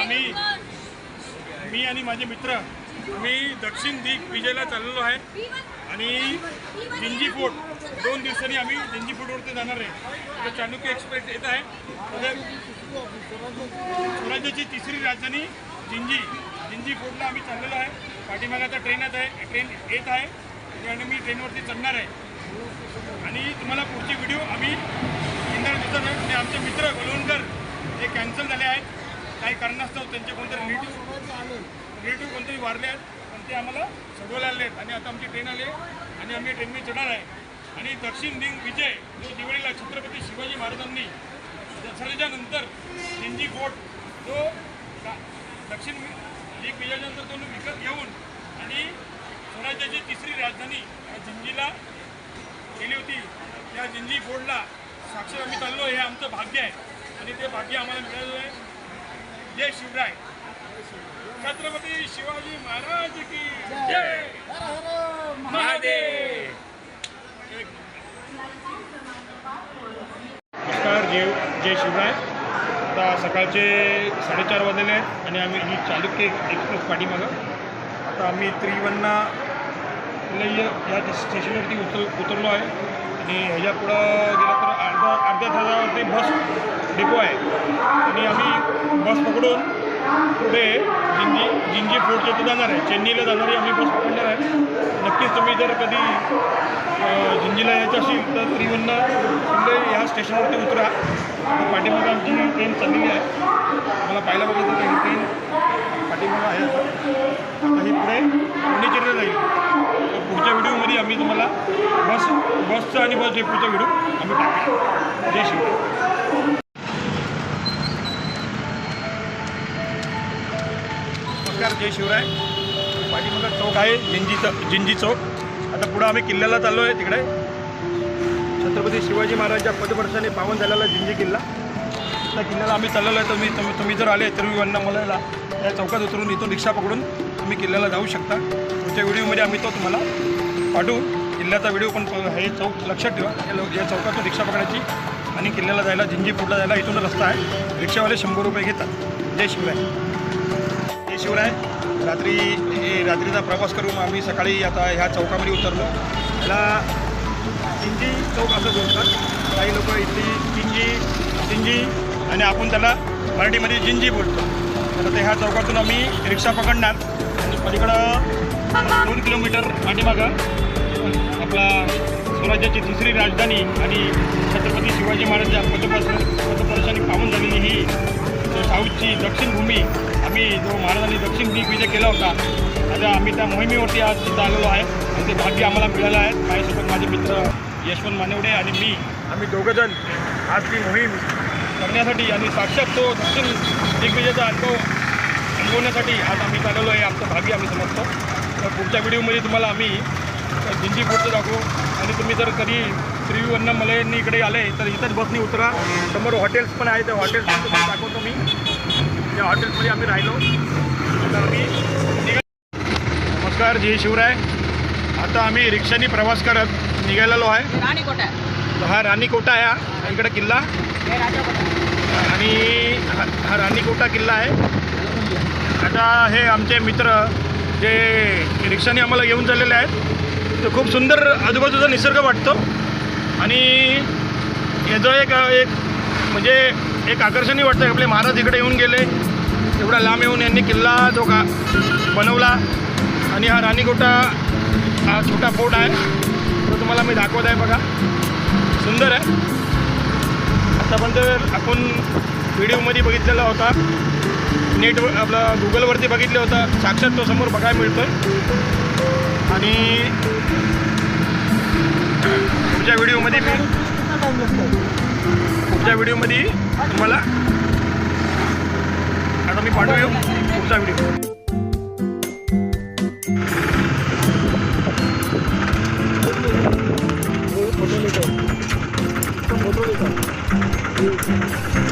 आम्ही मी आणि माझे मित्र मी दक्षिण दिग विजयला चाललेलो आहे. आणि जिंजी फोर्ट दोन दिवसांनी आम्ही जिंजी फोर्टवरती जाणार आहे. तर चाणक्य एक्सप्रेस येत आहे. स्वराज्याची तिसरी राजधानी जिंजी जिंजी फोर्टला आम्ही चाललेलो आहे. पाठीमागे आता ट्रेन येत आहे ट्रेन येत आहे. आणि मी ट्रेनवरती चढणार आहे. आणि तुम्हाला पुढची व्हिडिओ आम्ही इंद्र दिसत आहे. आमचे मित्र गोलवणकर हे कॅन्सल झाले आहेत. काही कारणास्तव त्यांचे कोणतरी रिलेटिव्ह रिलेटिव्ह कोणतरी वारले आहेत पण ते आम्हाला सोडवायला आले आहेत. आणि आता आमची ट्रेन आली आणि आम्ही ट्रेनने चढणार आहे. आणि दक्षिण दिंग विजय जो दिवाळीला छत्रपती शिवाजी महाराजांनी दसऱ्याच्या नंतर सिंजी फोर्ट जो दक्षिण दिग विजयानंतर तो विकत घेऊन आणि स्वराज्याची तिसरी राजधानी या जिंजीला केली होती. त्या जिंजी फोर्टला साक्षर आम्ही चाललो हे आमचं भाग्य आहे. आणि ते भाग्य आम्हाला मिळालेलं आहे. जय शिवराय. छत्रपती शिवाजी महाराज की जय. महादेव. नमस्कार जय जय शिवराय. आता सकाळचे साडेचार वाजलेले आहेत आणि आम्ही ही चालुक्य एक्सप्रेस पाठीमागं. आता आम्ही त्रिवन्ना लय या स्टेशनवरती उतर उतरलो आहे. आणि ह्याच्या पुढं गेलं तर अर्धा अर्ध्या तासावरती बस डेपो आहे. आणि आम्ही बस पकडून पुढे जिंजी जिंजी फोर्टच्या इथे जाणार आहे. चेन्नईला जाणारी आम्ही बस पकडणार आहे. नक्कीच तुम्ही जर कधी जिंजीला यायचं असेल तर त्रिवन्ना शिंदे ह्या स्टेशनवरती उतरा. आता पाठीमागं आमची ट्रेन चाललेली आहे. मला पाहायला बघितलं तर ही ट्रेन पाठीमागं आहे. आता ही पुढे पुणेचेरीला जाईल. पुढच्या व्हिडिओमध्ये आम्ही तुम्हाला बस बसचा आणि बस डेपोचा व्हिडिओ आम्ही टाकू जय शिवराय नमस्कार जय शिवराय. पाठीमागं चौक आहे जिंजीचं जिंजी चौक. आता पुढं आम्ही किल्ल्याला चाललो आहे तिकडे. छत्रपती शिवाजी महाराजांच्या पदवर्षाने पावन झालेला जिंजी किल्ला. त्या किल्ल्याला आम्ही चाललेलो आहे. तुम्ही तुम्ही तुम्ही जर आले तर वन्ना मलायला या चौकात उतरून इथून रिक्षा पकडून तुम्ही किल्ल्याला जाऊ शकता. त्या व्हिडिओमध्ये आम्ही तो तुम्हाला पाठवू. किल्ल्याचा व्हिडिओ पण हे चौक लक्षात ठेवा. या या चौकातून रिक्षा पकडायची आणि किल्ल्याला जायला जिंजी जायला इथून रस्ता आहे. रिक्षावाले शंभर रुपये घेतात. जय शिवराय. जय शिवराय. रात्री रात्रीचा प्रवास करून आम्ही सकाळी आता ह्या चौकामध्ये उतरलो. त्याला चिंजी चौक असं बोलतात. काही लोक इथली चिंजी चिंजी आणि आपण त्याला मराठीमध्ये जिंजी बोलतो. तर ते ह्या चौकातून आम्ही रिक्षा पकडणार. आणि पलीकडं दोन किलोमीटर पाठीमागं आपला स्वराज्याची तिसरी राजधानी आणि छत्रपती शिवाजी महाराजांच्या पदपर्श पदपर्शाने पावन झालेली ही जो साऊथची दक्षिण भूमी आम्ही जो महाराजांनी दक्षिण दिग विजय केला होता आता आम्ही त्या मोहिमेवरती आज तिथं आलेलो आहे आणि ते भाग्य आम्हाला मिळालं आहे. माझ्यासोबत माझे मित्र यशवंत मानेवडे आणि मी आम्ही दोघंजण आज ती मोहीम करण्यासाठी आणि साक्षात तो दक्षिण दिग्विजयाचा अनुभव अनुभवण्यासाठी आज आम्ही चालवलो आहे. आमचं भाग्य आम्ही समजतो. तर पुढच्या व्हिडिओमध्ये तुम्हाला आम्ही दिंडी फोटो दाखवू. आणि तुम्ही जर कधी त्रिवन्न मलयांनी इकडे आले तर इथंच बसनी उतरा. समोर हॉटेल्स पण आहे त्या हॉटेल्स दाखवतो मी. त्या हॉटेल्समध्ये आम्ही राहिलो. आता आम्ही नमस्कार जय शिवराय. आता आम्ही रिक्षाने प्रवास करत निघालेलो आहे. हा राणीकोटा आहे हा. इकडे किल्ला. आणि हा हा राणीकोटा किल्ला आहे. आता हे आमचे मित्र जे रिक्षाने आम्हाला घेऊन चाललेले आहेत तर खूप सुंदर आजूबाजूचा निसर्ग वाटतो. आणि याचं एक एक म्हणजे एक आकर्षणही वाटतं आपले महाराज इकडे येऊन गेले. एवढा लांब येऊन यांनी किल्ला जो का बनवला. आणि हा राणीकोटा हा छोटा फोर्ट आहे. तो तुम्हाला मी दाखवत आहे बघा. सुंदर आहे. आतापर्यंत आपण व्हिडिओमध्ये बघितलेला होता. नेट आपलं गुगलवरती बघितलं होतं. साक्षात तो समोर बघायला मिळतो आहे आणि पुढच्या व्हिडिओमध्ये मी पुढच्या व्हिडिओमध्ये तुम्हाला आता मी पाठवू पुढचा व्हिडिओ. Thank you.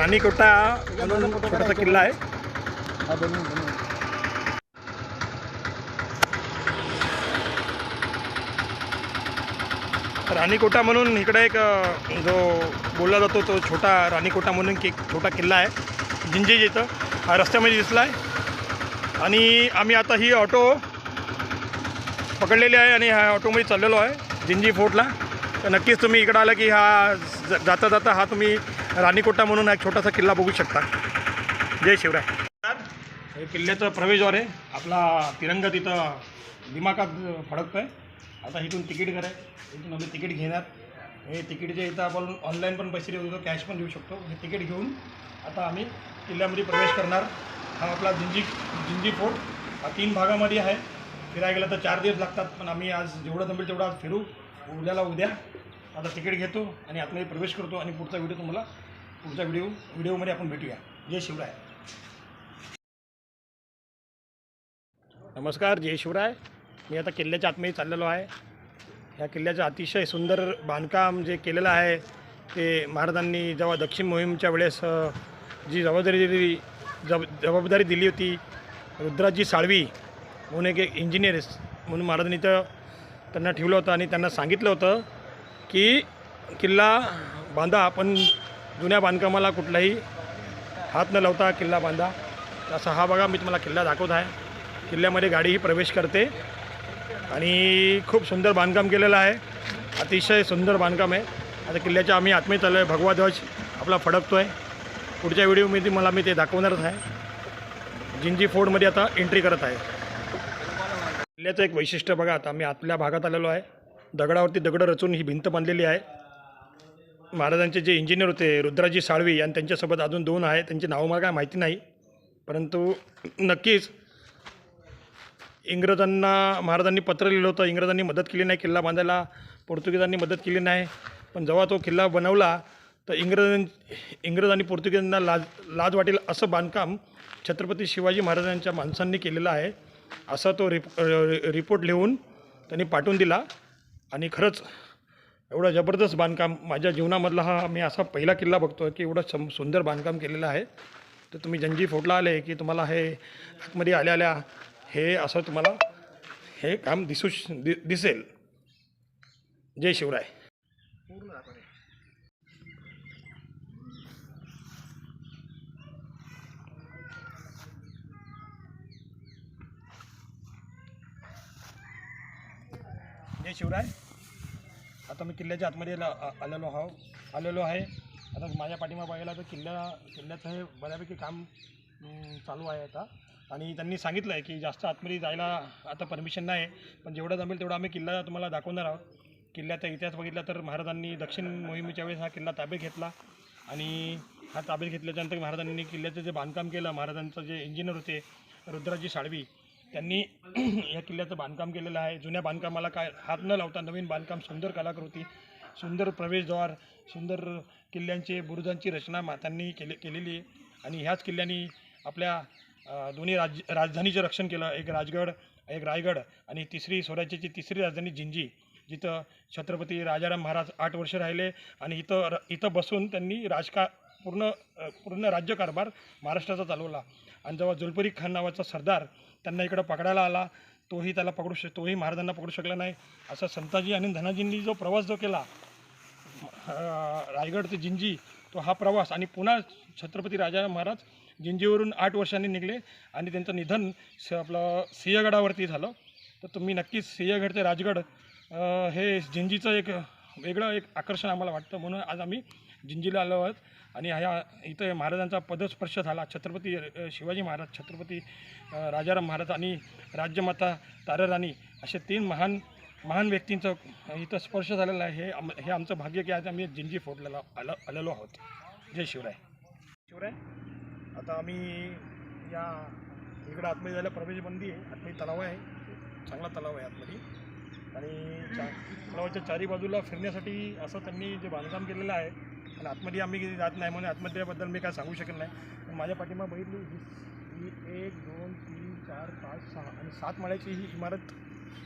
राणीकोटा म्हणून छोटासा किल्ला आहे. राणीकोटा म्हणून इकडे एक जो बोलला जातो तो छोटा राणीकोटा म्हणून की छोटा किल्ला आहे. जिंजी येतं हा रस्त्यामध्ये दिसला आहे आणि आम्ही आता ही ऑटो पकडलेली आहे आणि ह्या ऑटोमध्ये चाललेलो आहे जिंजी फोर्टला. तर नक्कीच तुम्ही इकडं आलं की हा जाता जाता हा तुम्ही राणीकोटा म्हणून एक छोटासा किल्ला बघू शकता. जय शिवराय. हे किल्ल्याचं प्रवेशद्वार आहे. आपला तिरंगा तिथं दिमाकात फडकतो आहे आता इथून तिकीट कराय इथून आम्ही तिकीट घेणार. हे तिकीटचे इथं आपण ऑनलाईन पण पैसे देऊ शकतो कॅश पण देऊ शकतो. हे तिकीट घेऊन आता आम्ही किल्ल्यामध्ये प्रवेश करणार. हा आपला जिंजी जिंजी फोर्ट. हा तीन भागामध्ये आहे. फिरायला गेलं तर चार दिवस लागतात पण आम्ही आज जेवढं जमेल तेवढं आज फिरू. उद्याला उद्या. आता तिकीट घेतो आणि आतमध्ये प्रवेश करतो आणि पुढचा व्हिडिओ तुम्हाला पुढचा व्हिडिओ व्हिडिओमध्ये आपण भेटूया. जय शिवराय. नमस्कार जय शिवराय. मी आता किल्ल्याच्या आतमध्ये चाललेलो आहे. ह्या किल्ल्याचं अतिशय सुंदर बांधकाम जे केलेलं आहे ते महाराजांनी जेव्हा दक्षिण मोहीमच्या वेळेस जी जबाबदारी दिली जब जबाबदारी दिली होती रुद्राजी साळवी म्हणून एक इंजिनियर म्हणून महाराजांनी तर त्यांना ठेवलं होतं आणि त्यांना सांगितलं होतं की किल्ला बांधा पण जुन्या बांधकामाला कुठलाही हात न लावता किल्ला बांधा. असा हा बघा मी तुम्हाला किल्ला दाखवत आहे. किल्ल्यामध्ये गाडीही प्रवेश करते. आणि खूप सुंदर बांधकाम केलेलं आहे. अतिशय सुंदर बांधकाम आहे. आता किल्ल्याच्या आम्ही आत्मीय चालू आहे भगवा ध्वज आपला फडकतो आहे पुढच्या व्हिडिओमध्ये मला मी ते दाखवणारच आहे. जिंजी फोर्डमध्ये आता एंट्री करत आहे. किल्ल्याचं एक वैशिष्ट्य बघा आता आम्ही आतल्या भागात आलेलो आहे. दगडावरती दगडं रचून ही भिंत बांधलेली आहे. महाराजांचे जे इंजिनियर होते रुद्राजी साळवी आणि त्यांच्यासोबत अजून दोन आहे त्यांची नावं मला काय माहिती नाही. परंतु नक्कीच इंग्रजांना महाराजांनी पत्र लिहिलं होतं. इंग्रजांनी मदत केली नाही किल्ला बांधायला. पोर्तुगीजांनी मदत केली नाही. पण जेव्हा तो किल्ला बनवला तर इंग्रजां इंग्रज आणि पोर्तुगीजांना लाज लाज वाटेल असं बांधकाम छत्रपती शिवाजी महाराजांच्या माणसांनी केलेलं आहे. असा तो रिप रि- रिपोर्ट लिहून त्यांनी पाठवून दिला. आणि खरंच एवढं जबरदस्त बांधकाम माझ्या जीवनामधला हा मी असा पहिला किल्ला बघतो की एवढं सम सुंदर बांधकाम केलेलं आहे. तर तुम्ही जंजी फोर्टला आले की तुम्हाला हे आतमध्ये आल्या आल्या हे असं तुम्हाला हे काम दिसू श- दि दिसेल. जय शिवराय. जय शिवराय. आता मी किल्ल्याच्या आतमध्ये आलेलो आहो. आलेलो आहे. आता माझ्या पाठीमा बघायला तर किल्ल्या किल्ल्याचं हे बऱ्यापैकी काम चालू आहे आता. आणि त्यांनी सांगितलं आहे की जास्त आतमध्ये जायला आता परमिशन नाही. पण जेवढं जमेल तेवढं आम्ही किल्ला तुम्हाला दाखवणार आहोत. किल्ल्याचा इतिहास बघितला तर महाराजांनी दक्षिण मोहिमेच्या वेळेस हा किल्ला ताब्यात घेतला. आणि हा ताब्यात घेतल्याच्यानंतर महाराजांनी किल्ल्याचं जे बांधकाम केलं महाराजांचं जे इंजिनियर होते रुद्राजी साळवी त्यांनी या किल्ल्याचं बांधकाम केलेलं आहे. जुन्या बांधकामाला काय हात न लावता नवीन बांधकाम सुंदर कलाकृती सुंदर प्रवेशद्वार सुंदर किल्ल्यांचे बुरुजांची रचना मातांनी केले केलेली आहे. आणि ह्याच किल्ल्यांनी आपल्या दोन्ही राज राजधानीचं रक्षण केलं. एक राजगड एक रायगड आणि तिसरी स्वराज्याची तिसरी राजधानी जिंजी जिथं छत्रपती राजाराम महाराज आठ वर्ष राहिले आणि इथं र इथं बसून त्यांनी राजका पूर्ण पूर्ण राज्यकारभार महाराष्ट्राचा चालवला. आणि जेव्हा जुलपरी खान नावाचा सरदार त्यांना इकडं पकडायला आला तोही त्याला पकडू शक तोही महाराजांना पकडू शकला नाही. असा संताजी आणि धनाजींनी जो प्रवास जो केला रायगड ते जिंजी तो हा प्रवास आणि पुन्हा छत्रपती राजा महाराज जिंजीवरून आठ वर्षांनी निघले आणि त्यांचं निधन स आपलं सिंहगडावरती झालं. तर तुम्ही नक्कीच सिंहगड ते राजगड हे जिंजीचं एक वेगळं एक आकर्षण आम्हाला वाटतं. म्हणून आज आम्ही जिंजीला आलो आहोत. आणि ह्या इथं महाराजांचा पदस्पर्श झाला. छत्रपती शिवाजी महाराज छत्रपती राजाराम महाराज आणि राज्यमाता ताराराणी असे तीन महान महान व्यक्तींचं इथं स्पर्श झालेला आहे. हे आम हे आमचं भाग्य की आज आम्ही जिंजी फोडलेला आलो आलेलो आहोत. जय शिवराय. शिवराय आता आम्ही या इकडं आतमध्ये जायला प्रवेशबंदी आहे. आतमध्ये तलाव आहे. चांगला तलाव आहे आतमध्ये. आणि चा तलावाच्या चारी बाजूला फिरण्यासाठी असं त्यांनी जे बांधकाम केलेलं आहे आणि आतमध्ये आम्ही जात नाही म्हणून आत्महत्येबद्दल मी काय सांगू शकत नाही. पण माझ्या पाठीमा बघितली ही ही एक दोन तीन चार पाच सहा आणि सात माळ्याची ही इमारत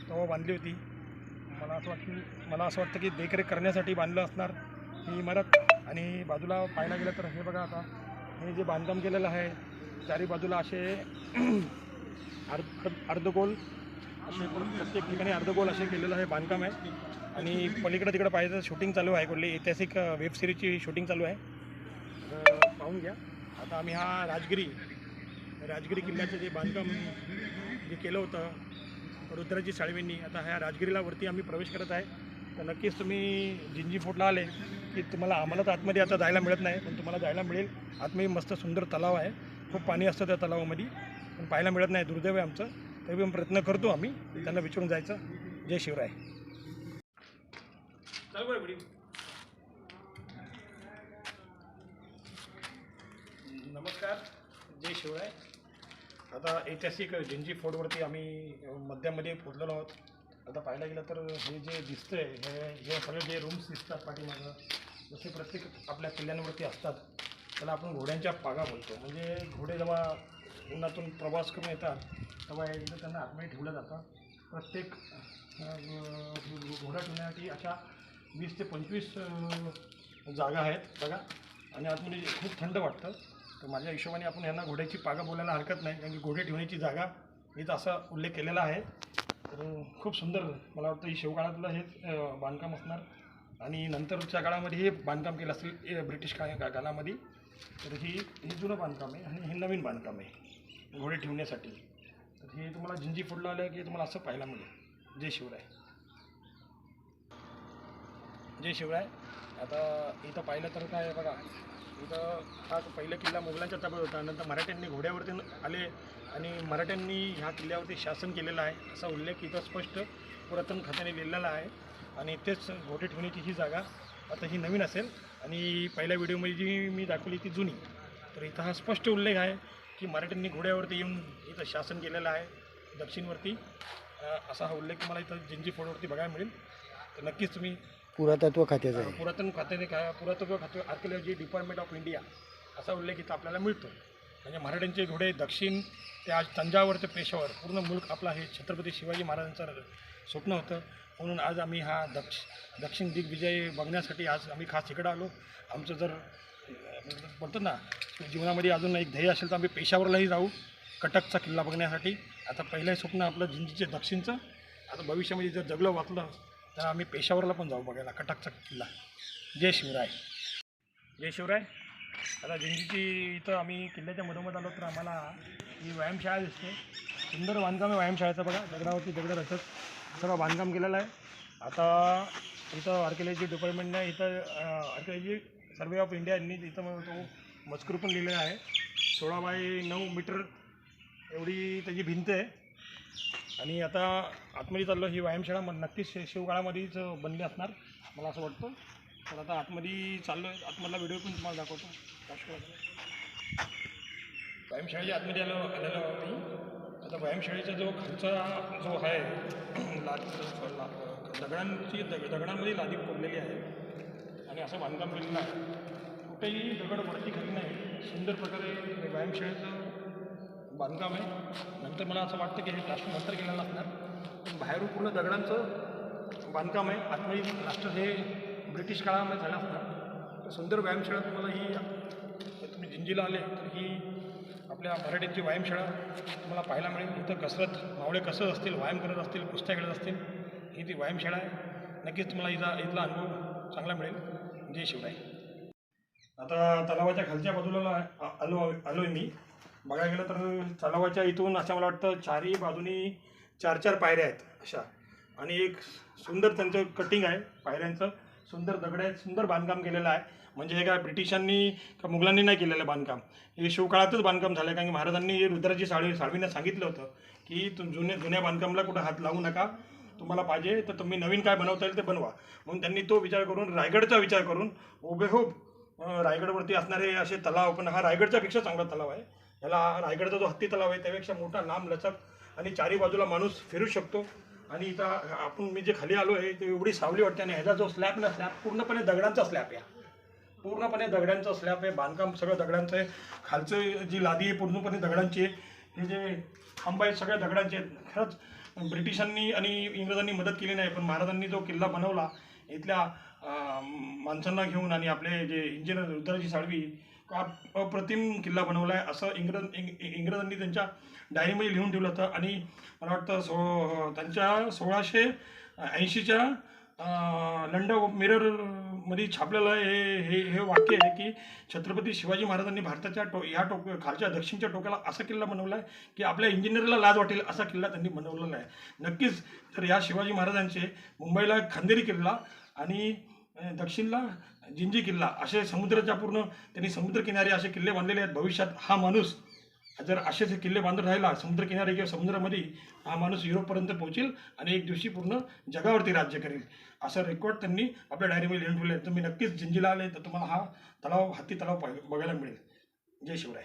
तेव्हा बांधली होती. मला असं वाटतं मला असं वाटतं की देखरेख करण्यासाठी बांधलं असणार ही इमारत. आणि बाजूला पाहायला गेलं तर हे बघा आता हे जे बांधकाम केलेलं आहे चारी बाजूला असे अर्ध अर्धगोल असे करून प्रत्येक ठिकाणी अर्धगोल असे केलेलं आहे बांधकाम आहे. आणि पलीकडे तिकडे पाहिजे शूटिंग चालू आहे कुठली? ऐतिहासिक वेब सिरीजची शूटिंग चालू आहे. तर पाहून घ्या. आता आम्ही हा राजगिरी राजगिरी किल्ल्याचं जे बांधकाम जे केलं होतं रुद्राजी साळवेंनी आता ह्या राजगिरीला वरती आम्ही प्रवेश करत आहे. तर नक्कीच तुम्ही जिंजी फोर्टला आले की तुम्हाला आम्हाला तर आतमध्ये आता जायला मिळत नाही पण तुम्हाला जायला मिळेल. आतमध्ये मस्त सुंदर तलाव आहे. खूप पाणी असतं त्या तलावामध्ये पण पाहायला मिळत नाही. दुर्दैव आहे आमचं. तरी पण प्रयत्न करतो आम्ही. त्यांना विचारून जायचं. जय शिवराय. नमस्कार. जय शिवराय. आता ऐतिहासिक झिंजी फोर्टवरती आम्ही मध्यामध्ये पोचलेलो आहोत. आता पाहायला गेलं तर हे जे दिसतंय हे हे सगळे जे रूम्स दिसतात पाठीमागं जसे प्रत्येक आपल्या किल्ल्यांवरती असतात त्याला आपण घोड्यांच्या पागा बोलतो. म्हणजे घोडे जेव्हा उन्हातून प्रवास करून येतात तेव्हा एकदा त्यांना आतमध्ये ठेवलं जातं. प्रत्येक घोडा ठेवण्यासाठी अशा वीस ते पंचवीस जागा आहेत बघा. आणि आतमध्ये खूप थंड वाटतं. तर माझ्या हिशोबाने आपण यांना घोड्याची पागा बोलायला हरकत नाही. कारण की घोडे ठेवण्याची जागा इथं असा उल्लेख केलेला आहे. तर खूप सुंदर मला वाटतं ही शिवकाळातलं हेच बांधकाम असणार. आणि नंतरच्या काळामध्ये हे बांधकाम केलं असेल ए, ब्रिटिश का- काळामध्ये तर ही हे जुनं बांधकाम आहे आणि हे नवीन बांधकाम आहे. घोडे ठेवण्यासाठी. तर हे तुम्हाला झिंजी फोडलं आलं की तुम्हाला असं पाहायला मिळेल. जय शिवराय. जय शिवराय. आता इथं पाहिलं तर काय आहे बघा इथं हा पहिला किल्ला मुघलांच्या ताब्यात होता. नंतर मराठ्यांनी घोड्यावरती आले आणि मराठ्यांनी ह्या किल्ल्यावरती शासन केलेलं आहे. असा उल्लेख इथं स्पष्ट पुरातन खात्याने लिहिलेला आहे. आणि तेच घोडे ठेवण्याची ही जागा आता ही नवीन असेल. आणि पहिल्या व्हिडिओमध्ये जी मी दाखवली ती जुनी. तर इथं हा स्पष्ट उल्लेख आहे. की मराठ्यांनी घोड्यावरती येऊन इथं शासन केलेलं आहे दक्षिणवरती. असा हा उल्लेख तुम्हाला इथं जिंजी फोडवरती बघायला मिळेल. तर नक्कीच तुम्ही पुरातत्व खात्याचं आहे. पुरातन खात्याने काय पुरातत्व खाते आर्किओलॉजी डिपार्टमेंट ऑफ इंडिया असा उल्लेख इथं आपल्याला मिळतो. म्हणजे मराठ्यांचे घोडे दक्षिण ते आज तंजावर ते पेशावर पूर्ण मुल्क आपला हे छत्रपती शिवाजी महाराजांचं स्वप्न होतं. म्हणून आज आम्ही हा दक्ष दक्षिण दिग्विजय बघण्यासाठी आज आम्ही खास इकडं आलो. आमचं जर अ, बोलतो ना जीवनामध्ये अजून एक ध्येय असेल तर आम्ही पेशावरलाही जाऊ कटकचा किल्ला बघण्यासाठी. आता पहिलं स्वप्न आपलं जिंजीचे दक्षिणचं. आता भविष्यामध्ये जर जगलं वाचलं तर आम्ही पेशावरला पण जाऊ बघायला कटकचा किल्ला. जय शिवराय. जय शिवराय. आता जिंजीची इथं आम्ही किल्ल्याच्या मधोमध आलो तर आम्हाला ही व्यायामशाळा दिसते. सुंदर बांधकाम आहे व्यायामशाळेचं बघा दगडावरती दगड रचत सगळं बांधकाम केलेलं आहे. आता इथं आर्किओलॉजी डिपार्टमेंटने इथं आर्किओलॉजी सर्वे ऑफ इंडिया यांनी तिथं तो मजकूर पण लिहिलेला आहे. सोळा बाय नऊ मीटर एवढी त्याची भिंत आहे. आणि आता आतमध्ये चाललो ही व्यायामशाळा मग नक्कीच शिवकाळामध्येच बनली असणार मला असं वाटतं. तर आता आतमध्ये चाललो आहे आतमधला व्हिडिओ पण तुम्हाला दाखवतो. व्यायामशाळेच्या आतमध्ये आलो आलेलो आहोत मी आता व्यायामशाळेचा जो खालचा जो आहे लादी दगडांची दग दगडांमध्ये लादी कोरलेली आहे. असं बांधकाम केलेलं आहे कुठेही दगड वरती खाली नाही सुंदर प्रकारे हे व्यायामशाळेचं बांधकाम आहे. नंतर मला असं वाटतं की हे प्लास्टर नंतर केलेलं असणार. पण बाहेरून पूर्ण दगडांचं बांधकाम आहे. आतमध्ये प्लास्टर हे ब्रिटिश काळामध्ये झालं असणार. सुंदर व्यायामशाळा तुम्हाला ही जर तुम्ही जिंजीला आले तर ही आपल्या मराठीची व्यायामशाळा तुम्हाला पाहायला मिळेल. इथं कसरत मावळे कसरत असतील व्यायाम करत असतील कुस्त्या खेळत असतील ही ती व्यायामशाळा आहे. नक्कीच तुम्हाला इथं इथला अनुभव चांगला मिळेल. जय शिवराय. आता तलावाच्या खालच्या बाजूला आलो आलो आहे मी. बघायला गेलं तर तलावाच्या इथून असं मला वाटतं चारही बाजूनी चार चार पायऱ्या आहेत अशा. आणि एक सुंदर त्यांचं कटिंग आहे पायऱ्यांचं. सुंदर दगड आहे सुंदर बांधकाम केलेलं आहे. म्हणजे हे काय ब्रिटिशांनी का मुघलांनी नाही केलेलं बांधकाम? हे शिवकाळातच बांधकाम झालं आहे कारण की महाराजांनी रुद्राची साळवी साळवीनं सांगितलं होतं की तुम जुन्या जुन्या बांधकामाला कुठं हात लावू नका. तुम्हाला पाहिजे तर तुम्ही नवीन काय बनवता येईल ते बनवा. म्हणून त्यांनी तो विचार करून रायगडचा विचार करून उभेहूब रायगडवरती असणारे असे तलाव पण हा रायगडच्या पेक्षा चांगला तलाव आहे. याला रायगडचा जो हत्ती तलाव आहे त्यापेक्षा मोठा लांब लचक आणि चारी बाजूला माणूस फिरू शकतो. आणि इथं आपण मी जे खाली आलो आहे ते एवढी सावली वाटते आणि ह्याचा जो स्लॅब ना स्लॅब पूर्णपणे दगडांचा स्लॅब आहे पूर्णपणे दगडांचा स्लॅब आहे बांधकाम सगळं दगडांचं आहे. खालचं जी लादी आहे पूर्णपणे दगडांची आहे. हे जे खांब आहेत सगळ्या दगडांचे आहेत. खरंच ब्रिटिशांनी आणि इंग्रजांनी मदत केली नाही पण महाराजांनी जो किल्ला बनवला इथल्या माणसांना घेऊन आणि आपले जे इंजिनियर रुद्राजी साळवी अप्रतिम किल्ला बनवला आहे असं इंग्रज इंग्रजांनी त्यांच्या डायरीमध्ये लिहून ठेवलं होतं. आणि मला वाटतं सो त्यांच्या सोळाशे ऐंशीच्या लंड मिररमध्ये छापलेलं हे हे हे वाक्य आहे की छत्रपती शिवाजी महाराजांनी भारताच्या टो ह्या टोक खालच्या दक्षिणच्या टोकाला असा किल्ला बनवला आहे की आपल्या इंजिनियरला लाज वाटेल असा किल्ला त्यांनी बनवलेला आहे. नक्कीच तर या शिवाजी महाराजांचे मुंबईला खंदेरी किल्ला आणि दक्षिणला जिंजी किल्ला असे समुद्राच्या पूर्ण त्यांनी समुद्रकिनारी असे किल्ले बांधलेले आहेत. भविष्यात हा माणूस जर असेच किल्ले बांधत राहिला समुद्रकिनारी किंवा समुद्रामध्ये हा माणूस युरोपपर्यंत पोहोचेल आणि एक दिवशी पूर्ण जगावरती राज्य करेल. असं रेकॉर्ड त्यांनी आपल्या डायरीमध्ये लिहून ठेवले तुम्ही नक्कीच जिंजीला आले तर तुम्हाला हा तलाव हत्ती तलाव पाह- बघायला मिळेल. जय शिवराय.